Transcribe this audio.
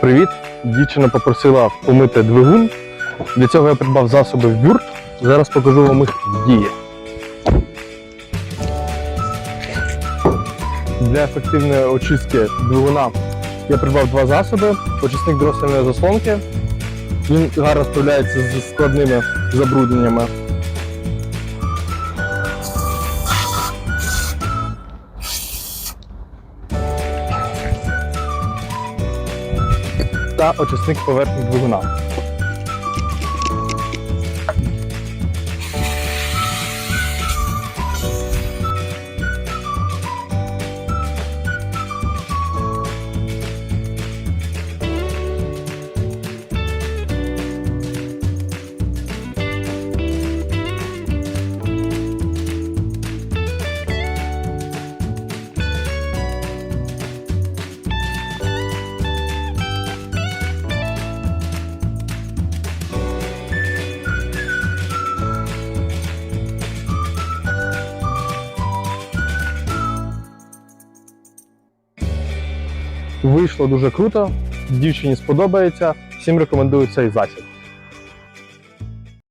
Привіт! Дівчина попросила помити двигун. Для цього я придбав засоби Вюрт. Зараз покажу вам їх в дії. Для ефективної очистки двигуна я придбав два засоби: очисник дросельної заслонки. Він гарно справляється з складними забрудненнями. Та очисник поверхні двигуна. Вийшло дуже круто. Дівчині сподобається. Всім рекомендую цей засіб.